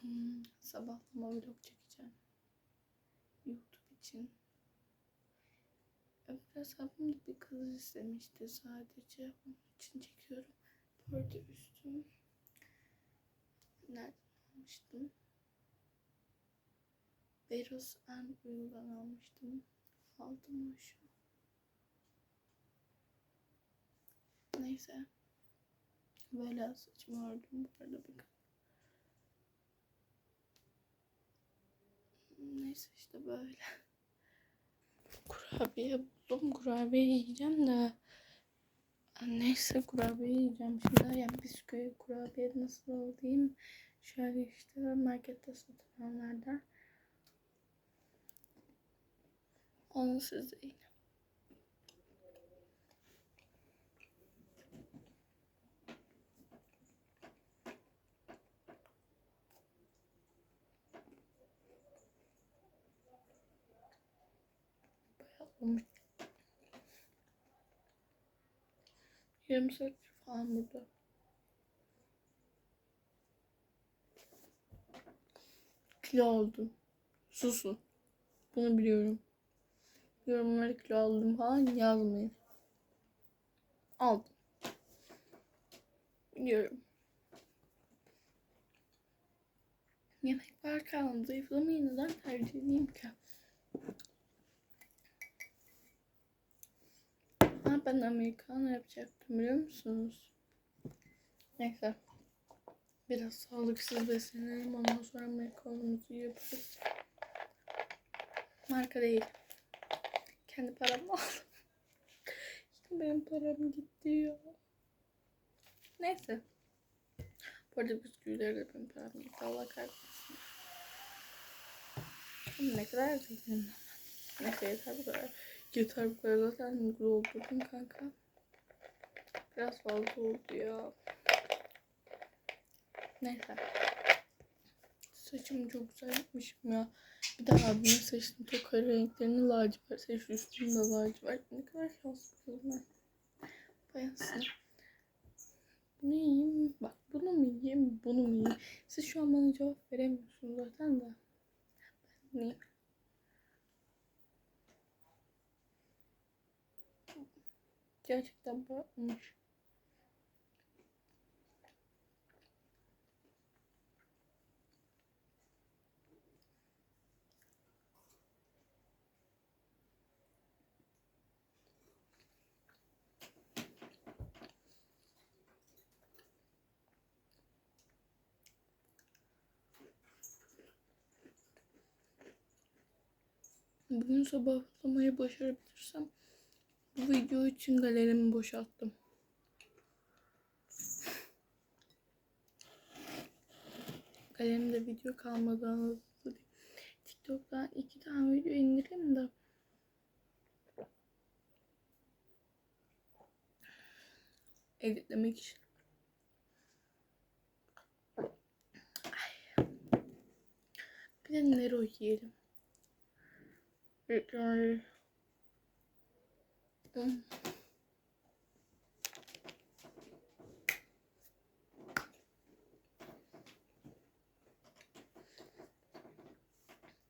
Hmm, sabahlama vlog çekeceğim. YouTube için. Öbür hesabımda bir kız istemişti sadece. Onun için çekiyorum. Bu üstüm nereden almıştım? Beros en uygudan almıştım. Aldım şu. Neyse. Böyle saçımı ördüm bu arada bir Neyse işte böyle. Kurabiye buldum. Kurabiye yiyeceğim de. Neyse kurabiye yiyeceğim şimdi. Yani bisküvi kurabiye nasıl alayım? Şöyle işte markette satılanlardan. Onu size yine. Yarım saat falan burada. Kilo aldım. Susun. Bunu biliyorum. Yorumlara kilo aldım falan yazmayın. Aldım. Biliyorum. Yemek varken zayıflamayı neden tercih edeyim ki? Ha, ben Americano yapacaktım biliyor musunuz? Neyse. Biraz sağlıksız beslenelim ondan sonra Americano'muzu yaparız. Marka değil. Kendi paramla aldım. Yine benim param gitti ya. Neyse. Bu arada bisküvileri de benim param gitti. Allah kahretsin. Ne kadar zenginim. Neyse yeter bu kadar. Yeter bu kadar zaten oldum kanka. Biraz fazla oldu ya. Neyse. Saçımı çok güzel yapmışım ya. Bir de abimin saçını toka renklerini lacivert seç üstünde lacivert. Ne kadar şanslı kızım ben. Bayansın. Bunu yiyeyim. Bak bunu mu yiyeyim, bunu mu yiyeyim? Siz şu an bana cevap veremiyorsunuz zaten de. Ben neyim? Gerçekten bırakmış. Bugün sabahlamayı başarabilirsem bu video için galerimi boşalttım. Galerimde video kalmadı anladınız. TikTok'tan iki tane video indireyim de. Editlemek için. Ay. Bir de Nero yiyelim. Yani. Hmm.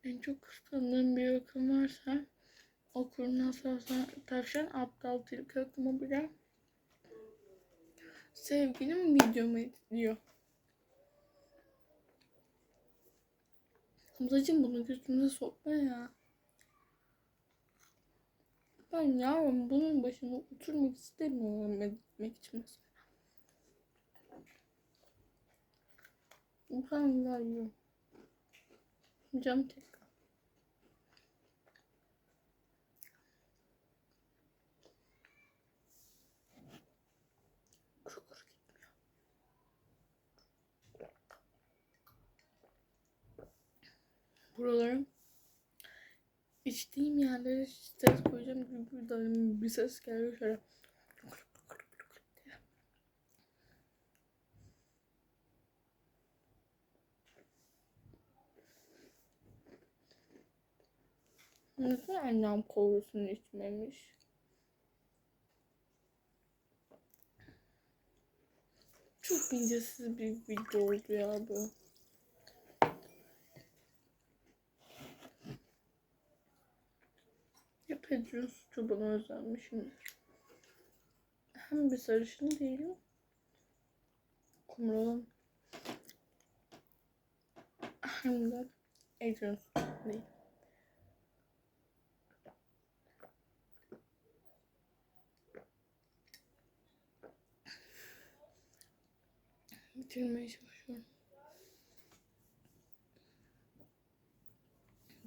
En çok kıskandığım bir akım varsa o kurnaz tavşan aptal tilki akımı bile sevgilim videomu editliyor. Hamzacığım bunu gözümüze sokma ya. Ben yarın bunun başına oturmak istemiyorum etmek için mesela. Ben yiyorum. Cam tek. Kuru kuru gitmiyor. Buralarım içtiğim yerlere ses koyacağım çünkü buradan bir ses geliyor şöyle. Neden annem kovrusunu içmemiş? Çok incesiz bir video oldu ya bu. Ecrin Çoban'a özenmişimdir. Hem bir sarışın değilim. Kumralım. Hem de Çoban değil. Bitirmeye çalışıyorum.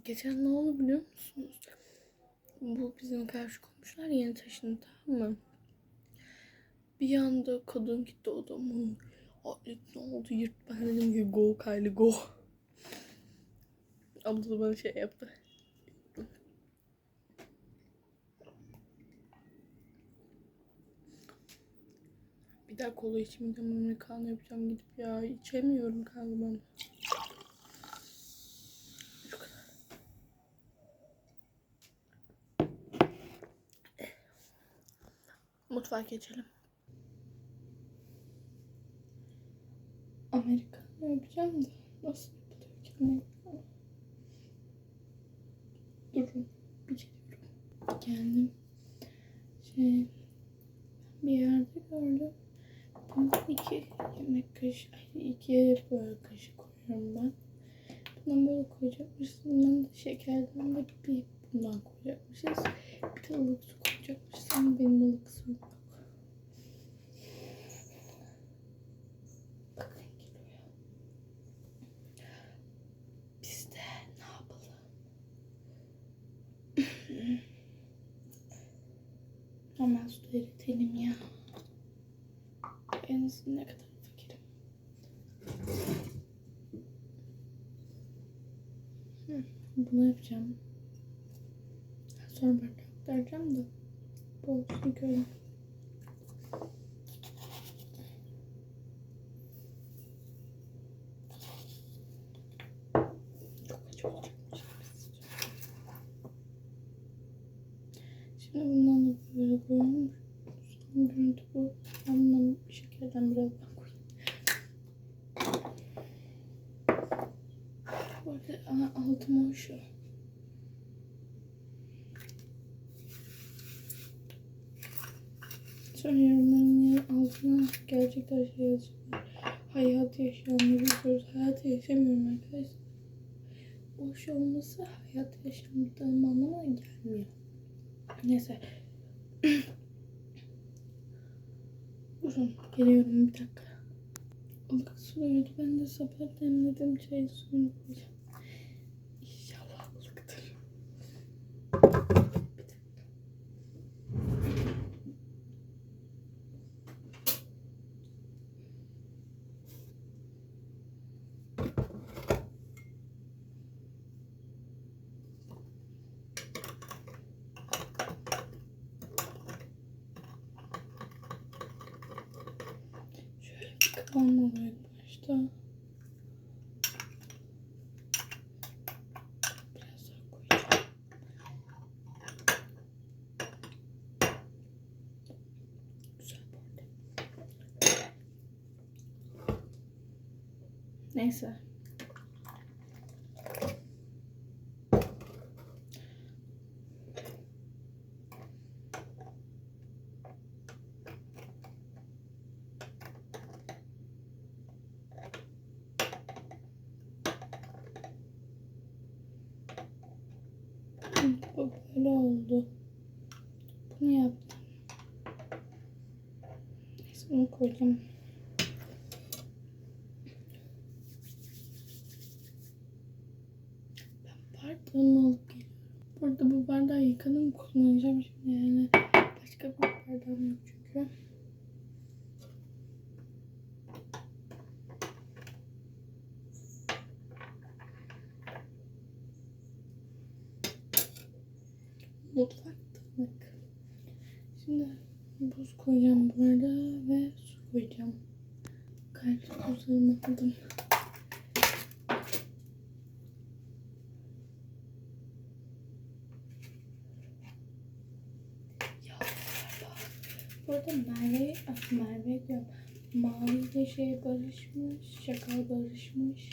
Geçen ne oldu biliyor musunuz? Bu bizim karşı komşular yeni taşındı tamam mı? Bir anda kadın gitti odamın. Atlet ne oldu yırt ben dedim ki go Kylie go. Abla da bana şey yaptı. Bir daha kola içmeyeceğim Amerikanı yapacağım gidip ya içemiyorum kanka ben. Mutfağa geçelim. Amerikanı yapacağım da nasıl yapılıyor ki Amerikanı? Durun bir geliyorum. Geldim. Şey bir yerde gördüm. Bundan iki yemek kaşığı, iki böyle kaşık koyuyorum ben. Bundan böyle koyacakmışız. Bundan da şekerden de bir bundan koyacakmışız. Bir de ılık su koyacakmışız. Ama benim ılık suyum yok. Bakın geliyor. Biz de ne yapalım? Hemen su eritelim ya. En azından ne kadar fakirim. Hı, Bunu yapacağım. Sonra ben aktaracağım da. Bol acı olacakmış. Şimdi bundan da böyle koyuyorum. Son görüntü bu. Ben bundan şekerden biraz daha koyayım. Bu arada aha, altım o şu. Sonra yorumların yer altına gerçekten şey yazıyorlar. Hayat yaşayanları biliyoruz. Hayat yaşamıyorum arkadaşlar. Boş olması hayat yaşamadığım anlamına gelmiyor. Neyse. Durun geliyorum bir dakika. Ilık suyuydu. Ben de sabah demledim çay suyunu koyacağım. İnşallah ılıktır. Bir dakika. Kıvam oluyor başta. Biraz daha koyacağım. Güzel bu. Neyse. Hı, Bu böyle oldu. Bunu yaptım. Koyacağım. Ben bardağımı alıp geliyorum. Burada bu bardağı yıkadım kullanacağım şimdi yani. Başka bir bardağım yok çünkü. Mutfaktalık. Şimdi buz koyacağım bu arada ve su koyacağım. Kalp buzlarımı aldım. Ya galiba. Bu arada Merve, ah Merve diyorum. Mavi ile şey barışmış, şakal barışmış.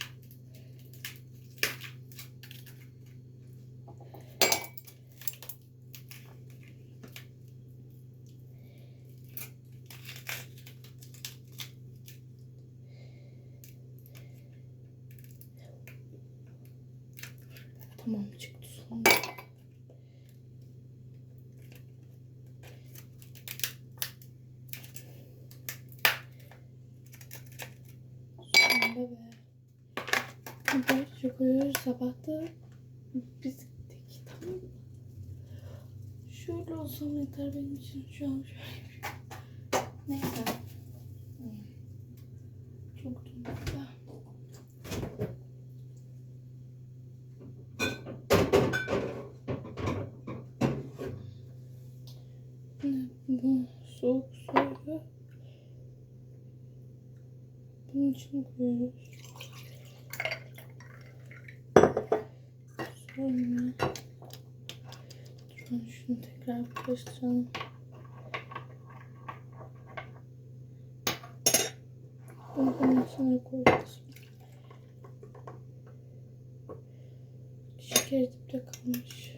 Tamam çıktı sonunda. Sonunda be. Gerçi koyuyoruz sabahta bisikletteki tamam mı? Şöyle olsam yeter benim için şu an şöyle. Christian. Kombinasyonu koyacağız. Şeker dipte kalmış.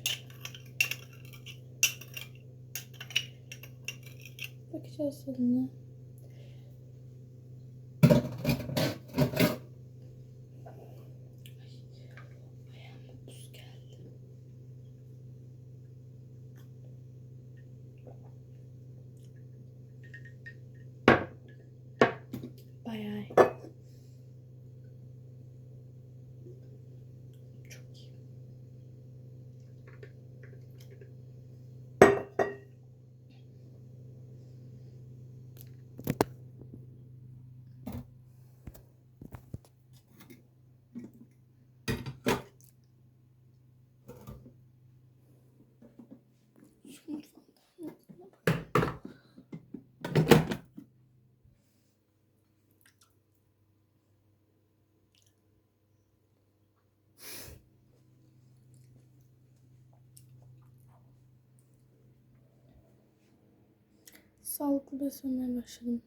Bakacağız tadına. Sağlıklı beslenmeye başladım.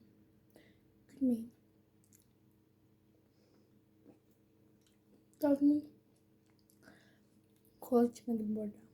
Gülmeyin. Demin kola içmedim bu arada.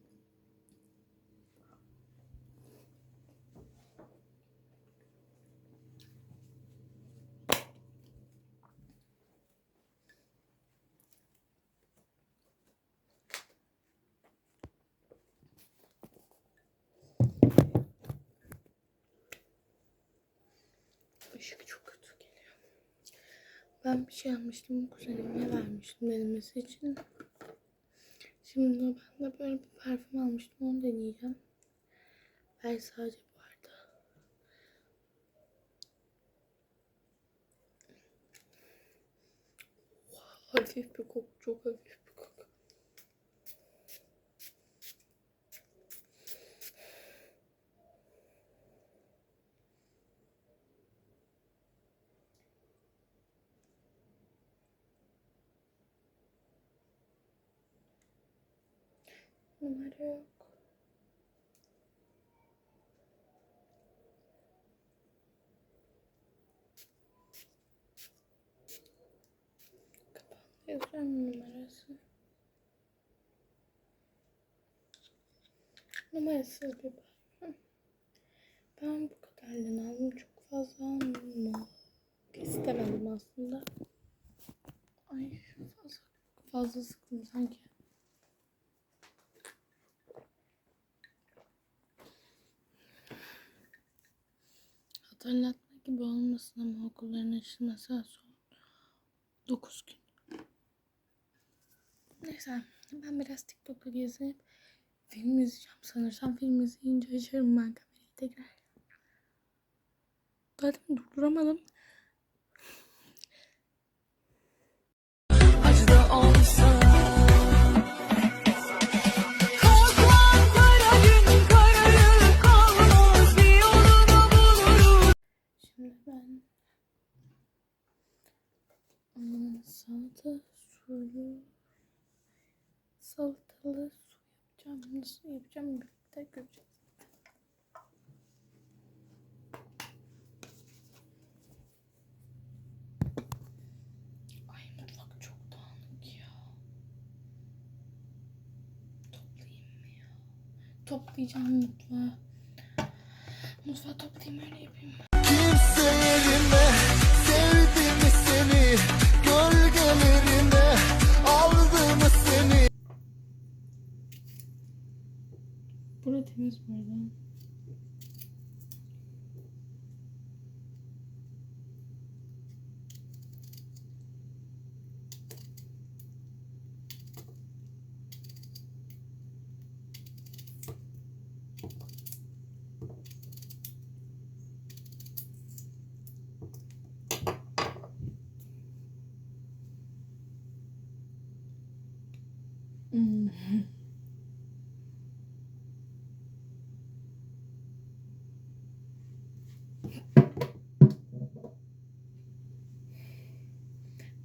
Işık çok kötü geliyor. Ben bir şey almıştım. Kuzenime vermiştim denemesi için. Şimdi ben de böyle bir parfüm almıştım. Onu deneyeceğim. Ben sadece bu arada. Hafif bir koku. Çok hafif Numara yok. Yazıyor mu numarası? Numarasız bir parfüm. Ben bu kadarını aldım. Çok fazla almamak istemedim aslında. Ay fazla, fazla sıktım sanki. Hatırlatma gibi olmasın ama okulların açılması son 9 gün. Neyse ben biraz TikTok'ta gezinip film izleyeceğim sanırsam film izleyince açarım ben kamerayı tekrar. Zaten durduramadım. acı da olsa Şimdi ben salata suyu salatalı su yapacağım. Nasıl yapacağım birlikte göreceğiz. Toplayacağım mutfağı. Mutfağı toplayayım öyle yapayım yüreğime Sevdi mi seni. Gölgelerine Aldı mı seni Bura temiz bu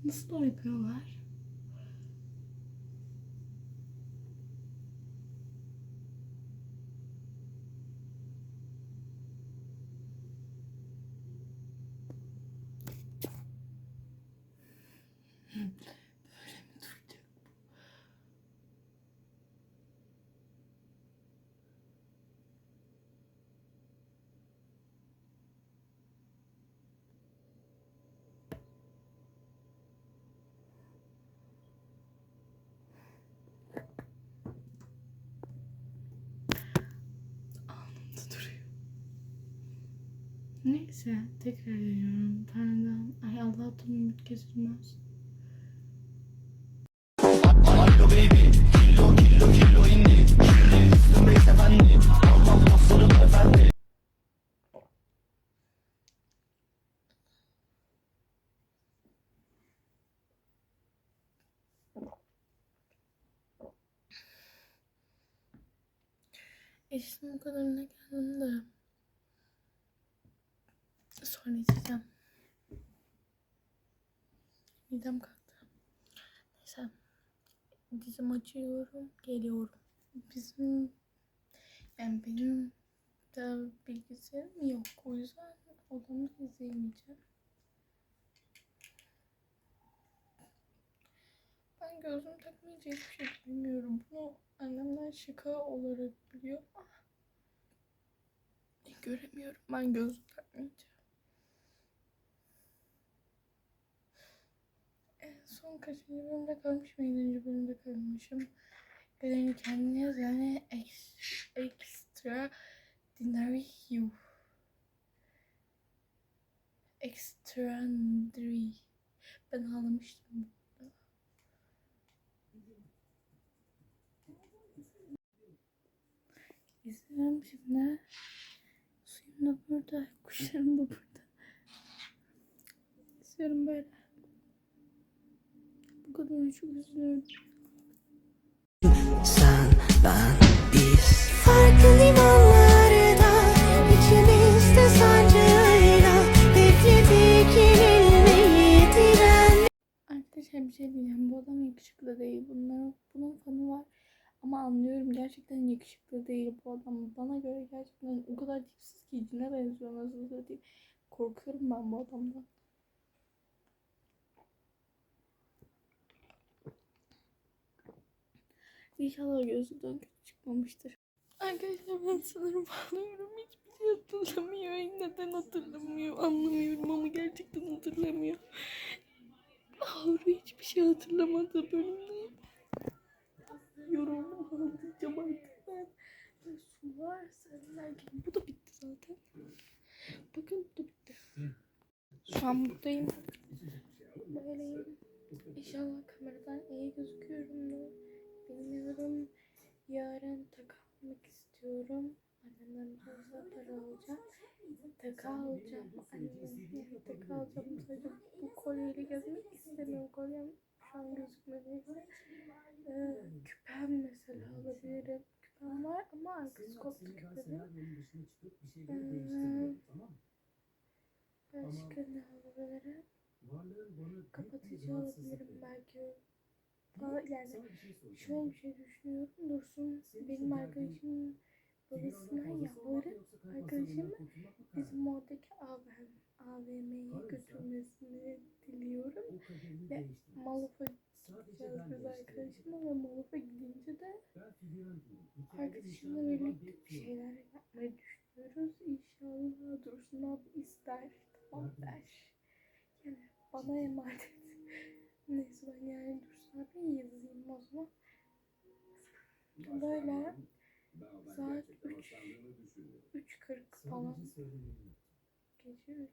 Nasıl yapıyorlar? Neyse tekrar ediyorum. Tanrı'dan ay Allah'tan ümit kesilmez. Eşim bu kadarına geldim de sonra içeceğim. Midem kalktı. Neyse. Dizim açıyorum. Geliyorum. Bizim yani benim de bilgisayarım yok. O yüzden odamda izleyemeyeceğim. Ben gözüm takmayınca hiçbir şey bilmiyorum. Bunu annemden şaka olarak biliyor ama göremiyorum. Ben gözüm takmayınca. En son kaçıncı bölümde kalmışım? 7. bölümde kalmışım. Galerini kendine yaz yani ex, extra dinary you. Extraordinary. Ben ağlamıştım. İzliyorum şimdi. Suyum da burada. Kuşlarım da burada. İzliyorum böyle. Kadar çok üzülüyorum. Sen, ben, biz Farklı limanlarda içimizde sancıyla bekledik yenilmeyi diren Arkadaşlar bir şey diyeceğim. Bu adam yakışıklı değil. Bunların, bunun fanı var. Ama anlıyorum gerçekten yakışıklı değil bu adam. Bana göre gerçekten o kadar tipsiz ki cine benziyor nasıl satayım. Korkuyorum ben bu adamdan. İnşallah gözünden kötü çıkmamıştır. Arkadaşlar ben sanırım ağlıyorum. Hiçbir şey hatırlamıyor. Neden hatırlamıyor anlamıyorum ama gerçekten hatırlamıyor. Avru hiçbir şey hatırlamadı bölümde. Yoruldum ağlayacağım artık ben. Ve sular sarılarken bu da bitti zaten. Bakın bu da bitti. Şu an buradayım. Böyleyim. İnşallah kameradan iyi gözüküyorumdur. Bilmiyorum. Yarın takı almak istiyorum. Annemden daha para alacağım. Takı alacağım. Annemden takı alacağım. Sadece bu kolyeyle gezmek istemiyorum. Kolyem şu an gözükmediyse. Ee, küpem mesela alabilirim. Küpem var ama arkası koptu küpenin. Ee, başka ne alabilirim? Kapatıcı alabilirim belki. Daha, yani şöyle bir şey düşünüyorum. Dursun benim arkadaşımın babasından yavru arkadaşımı bizim oradaki AVM, AVM'ye götürmesini diliyorum. Ve Maluf'a gideceğiz biz arkadaşımla ve Maluf'a gidince de arkadaşımla birlikte bir şeyler yapmayı düşünüyoruz. İnşallah Dursun abi ister, tamam der. Yani bana emanet. Neyse ben yani Dursun abi yazayım o zaman. Böyle Saat 3. 3.40 falan. Gece 3.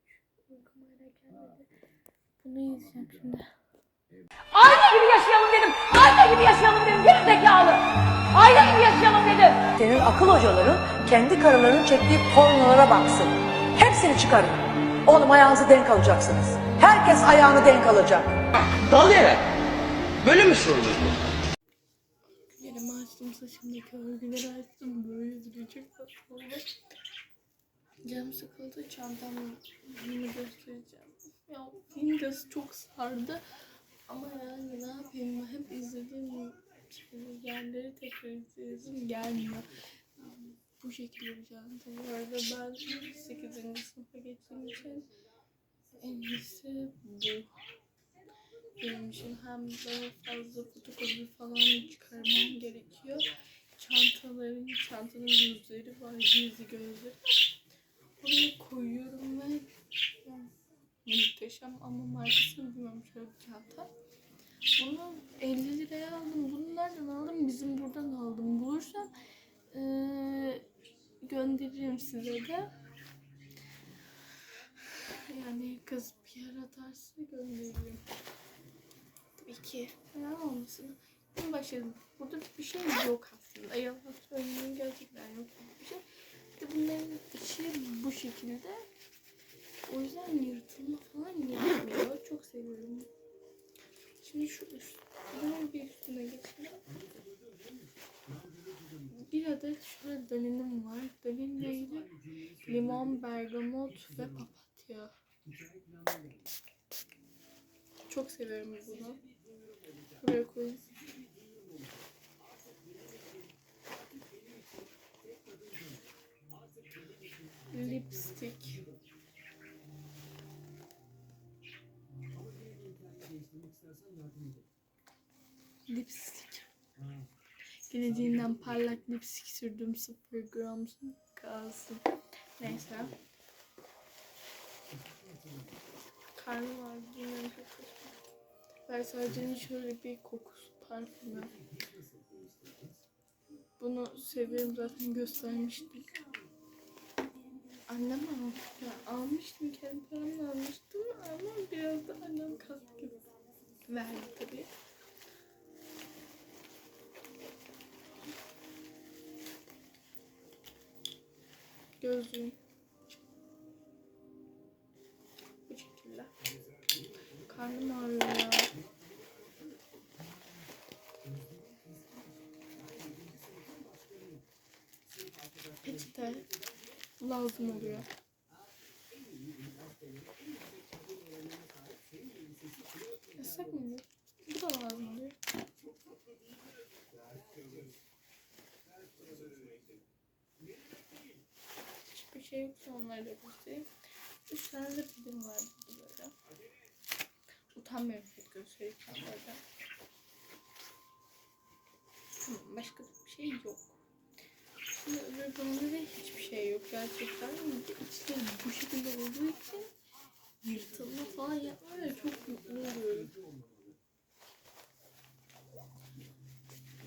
Uykum hala gelmedi. Bunu izleyeceğim şimdi. Aile gibi yaşayalım dedim. Aile gibi yaşayalım dedim. Geri zekalı. Aile gibi yaşayalım dedim. Senin akıl hocaların kendi karılarının çektiği pornolara baksın. Hepsini çıkarın. Oğlum ayağınızı denk alacaksınız. Herkes ayağını denk alacak. Dal yere. Böyle mi sorulur bu? Yerimi açtım saçımdaki örgüleri açtım. Böyle duruyor oldu. Canım sıkıldı. Çantamı filmi göstereceğim. Ya de çok sardı. Ama yani ne yapayım? Hep izlediğim yerleri tekrar izleyesim gelmiyor. Bu şekilde bir çanta. Bu arada ben 8. sınıfa geçtiğim için en iyisi bu için hem daha fazla fotokopi falan çıkarmam gerekiyor. Çantaların, çantanın yüzleri var, gizli gözleri. Oraya koyuyorum ve muhteşem ama markasını bilmiyorum şöyle bir çanta. Bunu 50 liraya aldım. Bunu nereden aldım? Bizim buradan aldım. Bulursam eee gönderirim size de. Yani kız bir yer atarsa gönderirim. Tabii ki. Neden olmasın? En başladım. Burada bir şey yok aslında. Yalan söyleyeyim gerçekten yok bir şey. İşte bunların içi bu şekilde. O yüzden yırtılma falan yapmıyor. Çok seviyorum. Şimdi şu üst, bunun bir üstüne geçelim. Bir adet şöyle dalinim var. Dalin neydi? Limon, bergamot ve papatya. Çok seviyorum bunu. Buraya koyayım. Lipstick. Lipstick. Geleceğinden parlak lipstick sürdüm 0 gram kalsın. Neyse. Karnım var. Bilmiyorum saçma. Versace'nin şöyle bir kokusu parfümü. Bunu seviyorum zaten göstermiştim. Annem almıştı. Almıştım kendi paramla almıştım ama biraz da annem katkı verdi tabii. Gözlüğüm. Bu şekilde. Karnım ağrıyor Peçete lazım oluyor. Yasak mı? Bu da lazım oluyor. Hiçbir şey yoksa onları da göstereyim. Üç tane de pilim var burada. Utanmıyorum pek gösterirken başka bir şey yok. Şimdi öbür donada hiçbir şey yok gerçekten. İçleri bu şekilde olduğu için yırtılma falan yapmıyor çok mutlu oluyorum.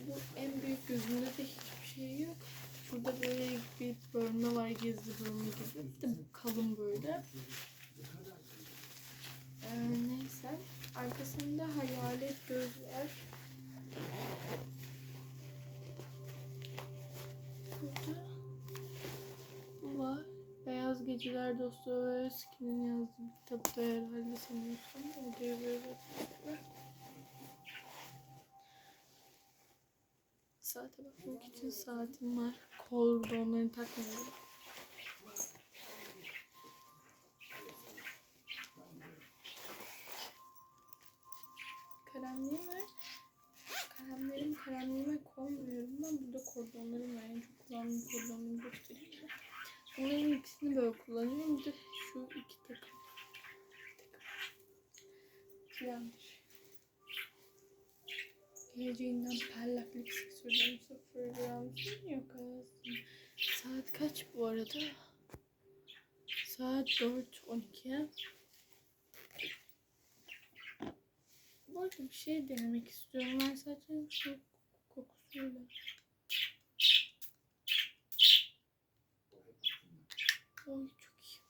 Bu en büyük gözümde de hiçbir şey yok. Şurada böyle bir bölme var gizli bölme gibi. Bir de kalın böyle. Ee, neyse. Arkasında hayalet göz var. Burada bu var. Geceler Dostoyevski'nin yazdığı bir kitapta herhalde sanıyorsam. O diye böyle Saate bakmak için saatim var. Kordonlarını takmıyorum. Kalemliğim var. Kalemlerim kalemliğime koymuyorum. Ben burada kordonlarım var. En çok kullandığım kordonları göstereyim. Bunların ikisini böyle kullanıyorum. Bir de şu iki takım. Yanlış. Geleceğinden parlak lipstick sürdüm. Sıfır gram yok aslında. Saat kaç bu arada? Saat 4.12. Bu arada bir şey denemek istiyorum. Ben sadece şu kokusuyla. Oy çok iyi.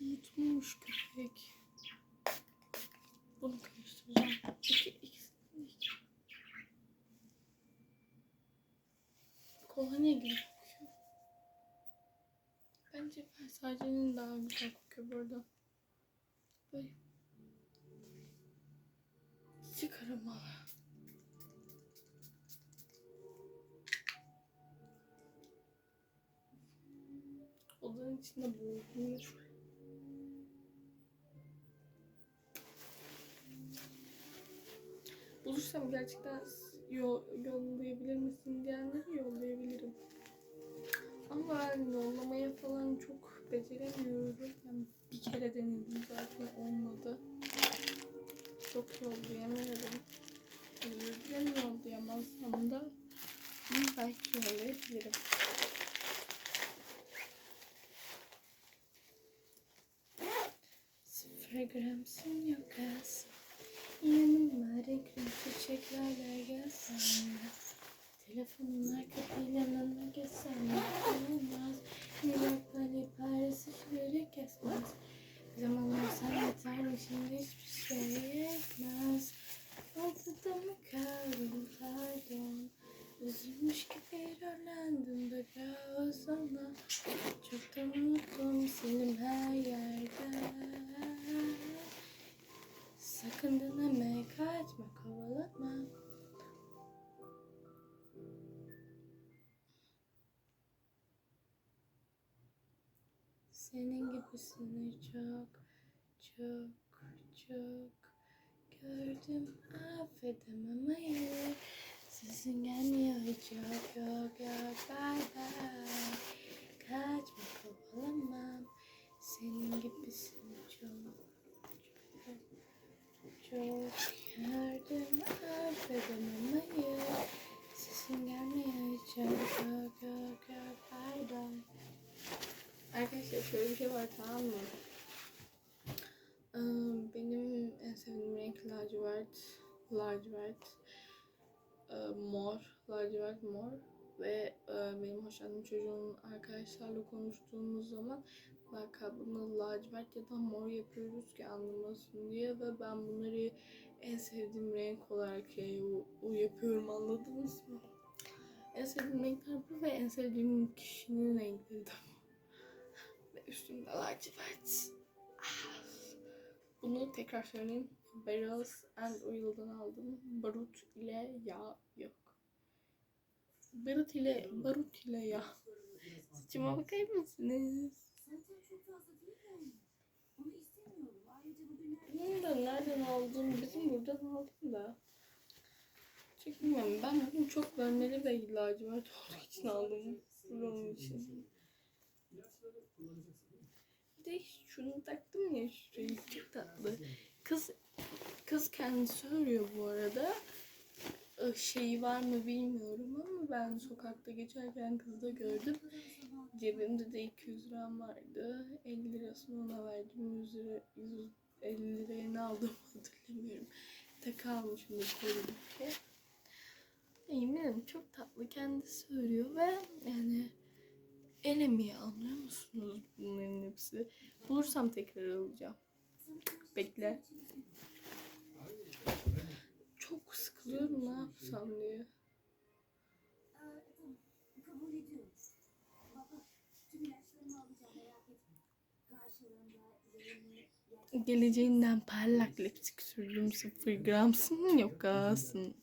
Unutmuş köpek. Bunu karıştıracağım. İki, ikisini iki. Kolonya gibi kokuyor. Bence Versace'nin daha güzel kokuyor burada. Böyle. Çıkaramalı. Odanın içinde boğuldum. Bulursam gerçekten yol, yollayabilir misin diyenleri yollayabilirim. Ama ben yollamaya falan çok beceremiyorum. Ben bir kere denedim zaten olmadı. Çok yollayamıyorum. Dilerim yollayamazsam da belki yollayabilirim. Sıfır gramsın yok az. Yanıma renkli çiçeklerle gelsen Telefonun arka planına geçsen olmaz? Milakları paylaşışları kesmez. Zamanlar sen yeter şimdi hiçbir şey yetmez. Altıda mı kaldım? Pardon Üzülmüş gibi rölendim biraz ama Çok da unuttum senin her yerde. Sakın deneme kaçma kovalama Senin gibisini çok çok çok. Gördüm affedemem hayır Sesin gelmiyor hiç. Yok yok yok. Bye bye Kaçma kovalamam. Senin gibisini çok çok çok gördüm affedemem hayır Sesin gelmiyor hiç. Yok yok yok yok. Bye bye Arkadaşlar şöyle bir şey var tamam mı? Benim en sevdiğim renk lacivert, lacivert, e, mor, lacivert mor ve e, benim hoşlandığım çocuğun arkadaşlarla konuştuğumuz zaman lakabını lacivert ya da mor yapıyoruz ki anlamasın diye ve ben bunları en sevdiğim renk olarak e, o, o yapıyorum anladınız mı? En sevdiğim renkler bu ve en sevdiğim kişinin renkleri de bu. Ve üstünde lacivert. Ah. Bunu tekrar söyleyeyim. Barrels and Oil'dan aldım. Barut ile yağ yok. Barut ile barut ile yağ. Saçıma bakar mısınız? Bunu da nereden aldım? Bizim buradan aldım da. Çok bilmiyorum. Ben bugün çok bölmeli ve lacivert olduğu için aldım. Bunun için. Bir de şunu taktım ya şurayı çok tatlı. Kız kız kendisi söylüyor bu arada. Şeyi var mı bilmiyorum ama ben sokakta geçerken kızda gördüm. Cebimde de 200 liram vardı. 50 lirasını ona verdim. 100 lira, 150 liraya ne aldım hatırlamıyorum. Takı almışım da koydum ki. Eminim çok tatlı kendisi söylüyor ve yani el anlıyor musunuz bunların hepsi? Bulursam tekrar alacağım. Bekle. Çok sıkılıyorum ne yapsam diye. Geleceğinden parlak lipstik sürdüm 0 gramsın yok alsın.